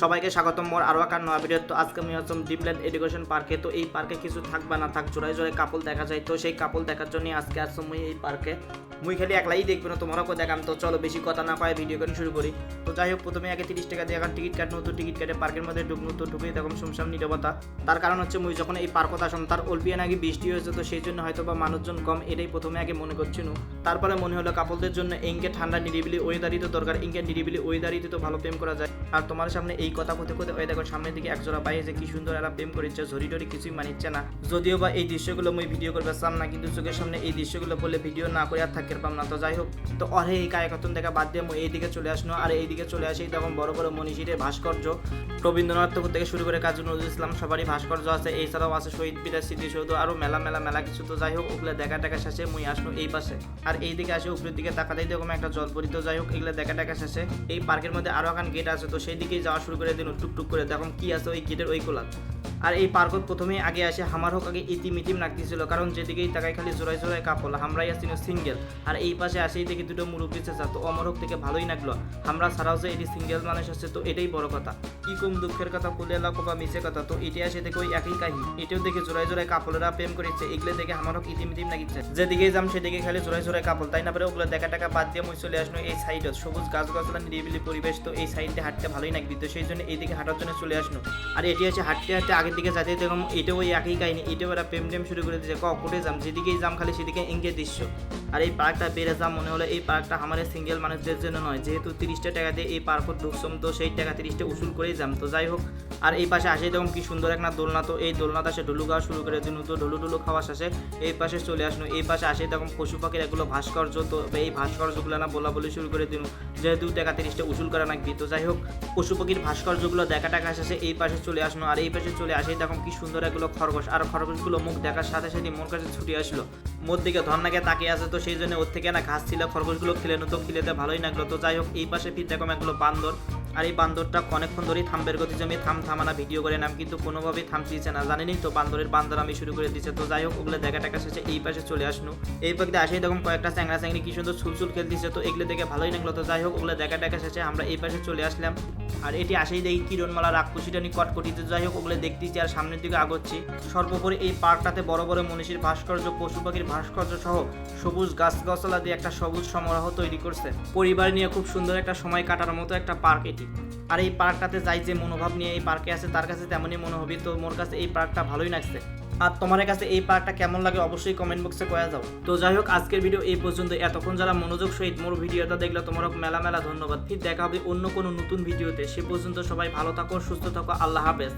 সবাইকে স্বাগতম। মোর আরও একটা নয়া ভিডিও তো আজকে আমি আসলাম ডিপল্যান্ড এডুকেশন পার্কে তো এই পার্কে কিছু থাক বা না থাক, জোড়ায় জোড়ায় কাপল দেখা যায়। তো সেই কাপল দেখার জন্য আজকে আসলাম মুই এই পার্কে মুই খালি একলাই দেখব না তোমরা কেউ দেখাম। তো চলো বেশি কথা না পায় ভিডিও করে, শুরু করি। তো যাই হোক, প্রথমে আগে তিরিশ টাকা দিয়ে এখন টিকিট কাটনো তো টিকিট কাটে পার্কের মধ্যে ঢুকনো তো ঢুকে তখন শুনশাম নিরবতা। তার কারণ হচ্ছে মুই যখন এই পার্কত আসলাম, তার অল্পিয়ান আগে বৃষ্টি হয়েছে। তো সেই জন্য হয়তো বা মানুষজন কম, এটাই প্রথমে আগে মনে করছিল তারপরে মনে হলো কাপলদের জন্য ইনকে ঠান্ডা নিরিবিলি ওয়েদারই তো দরকার। ইনকে নিরিবিলি ওয়েদারই তো ভালো প্রেম করা যায়। আর তোমার সামনে এই কথা কোথে কোথে ওই দেখো সামনের দিকে একজোড়া বাইরে যে কি সুন্দর এরা প্রেম করেছে ঝরি টরি কিছুই মানিচ্ছে না। যদিও বা এই দৃশ্যগুলো মুই ভিডিও করবে চাম না, কিন্তু চোখের সামনে এই দৃশ্যগুলো বলে ভিডিও না করে আর থাকতে পারলাম না। তো যাই হোক, তো অরে এই কায়কতন দেখা বাদ দিয়ে মুই এইদিকে চলে আসনো, আর এইদিকে চলে আসি তখন বড় বড় মনীষীদের ভাস্কর্য। রবীন্দ্রনাথ ঠাকুর থেকে শুরু করে কাজী নজরুল ইসলাম সবারই ভাস্কর্য আছে, এছাড়াও আছে শহীদ বিরাজ স্মৃতিসৌধ আরও মেলা মেলা মেলা কিছু। তো যাই হোক, ওগুলো দেখা টাকা শেষে মুই আসনো এই পাশে। আর এই দিকে আসে উপরের দিকে তাকাতেই দেখো একটা জল পরিত যাই হোক, এগুলো দেখা টাকা শেষে। এই পার্কের মধ্যে আরও এখন গেট আছে, তো সেই দিকেই যাওয়া শুরু করে দিন টুকটুক করে দেখুন কি আছে ওই গেটের ওই কোলাত। আর এই পার্কত প্রথমেই আগে আসে হামার হোক আগে ইতিম ইতিম লাগতেছিল কারণ যেদিকেই তাকাই খালি জোড়ায় জোড়ায় কাপল আমরাই আসছিল সিঙ্গেল। আর এই পাশে আসেই দেখি দুটো মুরব্বী চেঁচা, তো অমর হোক থেকে ভালোই লাগল আমরা ছাড়াও যে এটি সিঙ্গেল মানুষ আছে, তো এটাই বড় কথা। কি কম দুঃখের কথা কুলে লাখো বা মিশে কথা, তো এটি আসে দেখে ওই একই কাহিনী। এটাও দেখে জোড়ায় জোড়ায় কাপলেরা প্রেম করেছে, এগুলো দেখে আমার হোক ইতিম ইতিম লাগিচ্ছে যেদিকেই যাম সেদিকে খালি জোড়ায় জোড়ায় কাপল তাই না পারে ওগুলো দেখা টাকা বাদ দিয়ে মুই চলে আসলো এই সাইডত সবুজ গাছ গাছলা নিরিবিলি পরিবেশ, তো এই সাইডে হাঁটতে ভালোই লাগবে তো সেই জন্য এইদিকে হাঁটার জন্য চলে আসলো। আর এটি আছে হাঁটতে হাঁটতে আগের দিকে যাতে দেখলাম এটাও ওই একই কাহিনী এটাও ওরা প্রেম টেম শুরু করে দিয়েছে। ক কোটে যাম, যেদিকেই যাম খালি সেদিকে ইঙ্গে দৃশ্য আর এই পার্কটা বেড়ে যাম মনে হলো এই পার্কটা আমাদের সিঙ্গেল মানুষদের জন্য নয়। যেহেতু তিরিশটা টাকা দিয়ে এই পার্কত ঢুকছম তো সেই টাকা তিরিশটা উসুল করেই যাম। তো যাই হোক, আর এই পাশে আসে দেখুন কি সুন্দর একটা দোলনা। তো এই দোলনাতে আসে ঢুলু খাওয়া শুরু করে দিন। তো ঢুলু ঢুলু খাওয়া শেষে এই পাশে চলে আসলো এই পাশে আসে তখন পশু পাখির এগুলো ভাস্কর্য। তো এই ভাস্কর্যগুলো না বলা বলে শুরু করে দিন। যেহেতু টাকা তিরিশটা উসুল করা নাকি তো যাই হোক, পশু পাখির ভাস্কর্যগুলো দেখা টাকা শেষে এই পাশে চলে আসলো আর এই পাশে চলে আসে তখন কি সুন্দর এগুলো খরগোশ। আর খরগোশগুলো মুখ দেখার সাথে সাথে মোর কাছে ছুটে আসলো। মোর দিকে ধর্নাকে তাকিয়ে আছে, তো সেই জন্য ওর থেকে না ঘাস ছিল, খরগোশগুলো খেলে নতো খেলেতে ভালোই লাগল। তো যাই হোক, এই পাশে ফির দেখো একগুলো বান্দর। আর এই বান্দরটা অনেকক্ষণ ধরেই থামবের গতি জমি থাম থামানা ভিডিও করে নাম কিন্তু কোনোভাবেই থামছিছে না। জানেনই তো বান্দরের বান্দর আমি শুরু করে দিচ্ছে তো যাই হোক, ওগুলো দেখা টাকা শেষে এই পাশে চলে আসলো এই পাখিতে আসেই তখন কয়েকটা চ্যাংরা চ্যাংরি কি সুন্দর ছুলছুল খেলতেছে। তো এগুলো দেখে ভালোই লাগল। তো যাই হোক, ওগুলো দেখা টাকা শেষে আমরা এই পাশে চলে আসলাম। আর এটি আসেই দেখি কিরণমালা রাক্ষসীটানি কটকটিতে। যাই হোক, ওগুলো দেখতেছি আর সামনের দিকে আগোচ্ছি। সর্বোপরি এই পার্কটাতে বড় বড় মনীষীর ভাস্কর্য, পশু পাখির ভাস্কর্য সহ সবুজ গাছ গাছলা দিয়ে একটা সবুজ সমারোহ তৈরি করছে। পরিবার নিয়ে খুব সুন্দর একটা সময় কাটার মতো একটা পার্ক এটি। আর এই পার্কটাতে যাই যে মনোভাব নিয়ে এই পার্কে আছে, তার কাছে তেমনই মনে হবে তো মোর কাছে এই পার্কটা ভালোই লাগছে। আর তোমার কাছে এই পার্কটা কেমন লাগে অবশ্যই কমেন্ট বক্সে কয়া যাও। তো যাই হোক, আজকের ভিডিও এই পর্যন্ত। এতক্ষণ যারা মনোযোগ সহিত মোর ভিডিওটা দেখলে, তোমার মেলা মেলা ধন্যবাদ। ফির দেখা হবে অন্য কোনো নতুন ভিডিওতে সে পর্যন্ত সবাই ভালো থাকো, সুস্থ থাকো। আল্লাহ হাফেজ।